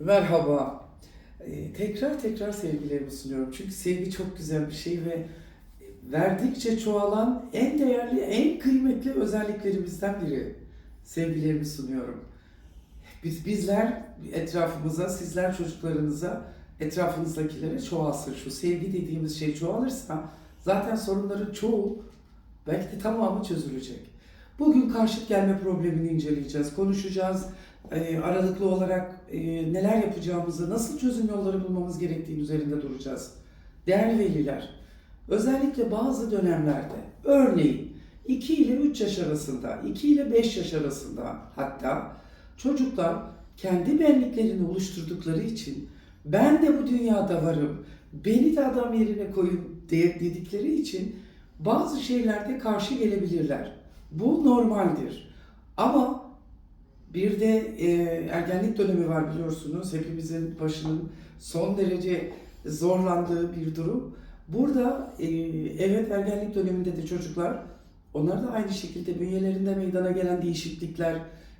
Merhaba. Ee, tekrar tekrar sevgilerimi sunuyorum. Çünkü sevgi çok güzel bir şey ve verdikçe çoğalan en değerli, en kıymetli özelliklerimizden biri. Sevgilerimi sunuyorum. Biz bizler etrafımıza, sizler çocuklarınıza, etrafınızdakilere çoğalsın. Şu sevgi dediğimiz şey çoğalırsa zaten sorunların çoğu belki de tamamı çözülecek. Bugün karşıt gelme problemini inceleyeceğiz, konuşacağız. Ee, aralıklı olarak e, neler yapacağımızı, nasıl çözüm yolları bulmamız gerektiğini üzerinde duracağız. Değerli veliler, özellikle bazı dönemlerde, örneğin 2 ile 3 yaş arasında, 2 ile 5 yaş arasında hatta çocuklar kendi benliklerini oluşturdukları için ben de bu dünyada varım, beni de adam yerine koyun dedikleri için bazı şeylerde karşı gelebilirler. Bu normaldir. Ama bir de e, ergenlik dönemi var biliyorsunuz. Hepimizin başının son derece zorlandığı bir durum. Burada e, evet ergenlik döneminde de çocuklar onlar da aynı şekilde bünyelerinde meydana gelen değişiklikler,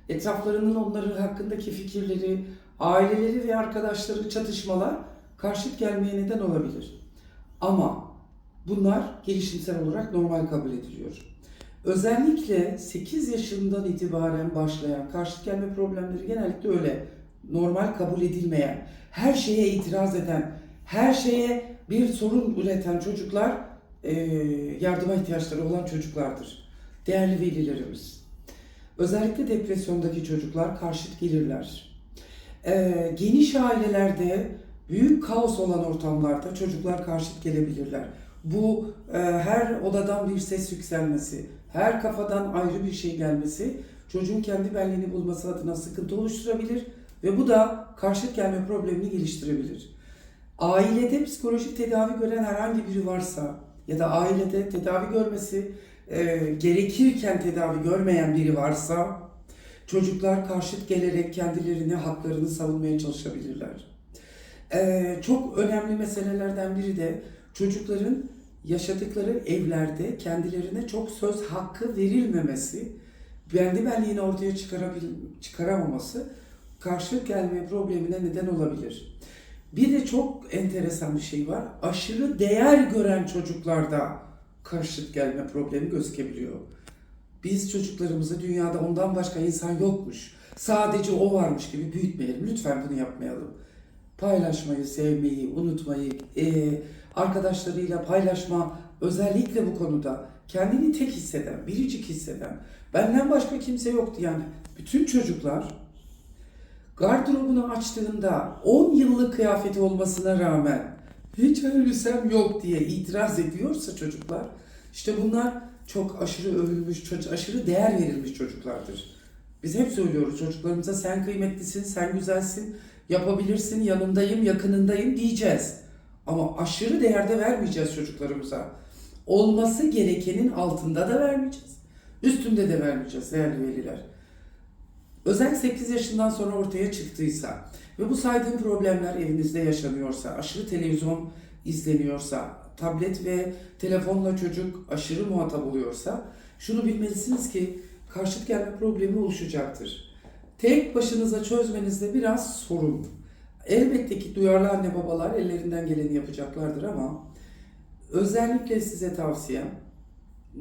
etraflarının onların hakkındaki fikirleri, aileleri ve arkadaşları çatışmalar karşıt gelmeye neden olabilir. Ama bunlar gelişimsel olarak normal kabul ediliyor. Özellikle 8 yaşından itibaren başlayan karşıt gelme problemleri genellikle öyle normal kabul edilmeyen, her şeye itiraz eden, her şeye bir sorun üreten çocuklar e, yardıma ihtiyaçları olan çocuklardır. Değerli velilerimiz. Özellikle depresyondaki çocuklar karşıt gelirler. E, geniş ailelerde büyük kaos olan ortamlarda çocuklar karşıt gelebilirler. Bu e, her odadan bir ses yükselmesi, her kafadan ayrı bir şey gelmesi çocuğun kendi benliğini bulması adına sıkıntı oluşturabilir ve bu da karşıt gelme problemini geliştirebilir. Ailede psikolojik tedavi gören herhangi biri varsa ya da ailede tedavi görmesi e, gerekirken tedavi görmeyen biri varsa çocuklar karşıt gelerek kendilerini, haklarını savunmaya çalışabilirler. E, çok önemli meselelerden biri de çocukların yaşadıkları evlerde kendilerine çok söz hakkı verilmemesi, kendi benliğini ortaya çıkarabil, çıkaramaması karşılık gelme problemine neden olabilir. Bir de çok enteresan bir şey var. Aşırı değer gören çocuklarda karşılık gelme problemi gözükebiliyor. Biz çocuklarımızı dünyada ondan başka insan yokmuş, sadece o varmış gibi büyütmeyelim. Lütfen bunu yapmayalım. Paylaşmayı, sevmeyi, unutmayı, eee arkadaşlarıyla paylaşma özellikle bu konuda kendini tek hisseden, biricik hisseden, benden başka kimse yok diyen bütün çocuklar gardırobunu açtığında 10 yıllık kıyafeti olmasına rağmen hiç elbisem yok diye itiraz ediyorsa çocuklar işte bunlar çok aşırı övülmüş, aşırı değer verilmiş çocuklardır. Biz hep söylüyoruz çocuklarımıza sen kıymetlisin, sen güzelsin, yapabilirsin, yanındayım, yakınındayım diyeceğiz. Ama aşırı değerde vermeyeceğiz çocuklarımıza. Olması gerekenin altında da vermeyeceğiz. Üstünde de vermeyeceğiz değerli veliler. Özel 8 yaşından sonra ortaya çıktıysa ve bu saydığım problemler evinizde yaşanıyorsa, aşırı televizyon izleniyorsa, tablet ve telefonla çocuk aşırı muhatap oluyorsa şunu bilmelisiniz ki karşıt gelme problemi oluşacaktır. Tek başınıza çözmenizde biraz sorun. Elbette ki duyarlı anne babalar ellerinden geleni yapacaklardır ama özellikle size tavsiyem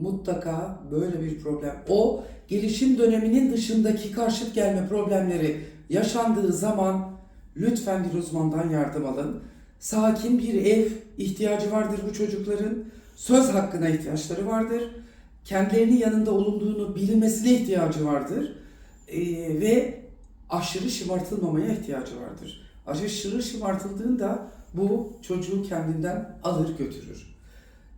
mutlaka böyle bir problem. O gelişim döneminin dışındaki karşıt gelme problemleri yaşandığı zaman lütfen bir uzmandan yardım alın. Sakin bir ev ihtiyacı vardır bu çocukların. Söz hakkına ihtiyaçları vardır. Kendilerinin yanında olunduğunu bilmesine ihtiyacı vardır. Ee, ve aşırı şımartılmamaya ihtiyacı vardır. Aşırı şımartıldığında bu çocuğu kendinden alır götürür.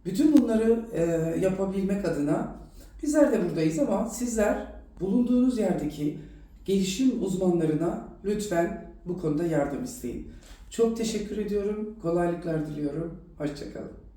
Bütün bunları e, yapabilmek adına bizler de buradayız ama sizler bulunduğunuz yerdeki gelişim uzmanlarına lütfen bu konuda yardım isteyin. Çok teşekkür ediyorum. Kolaylıklar diliyorum. Hoşçakalın.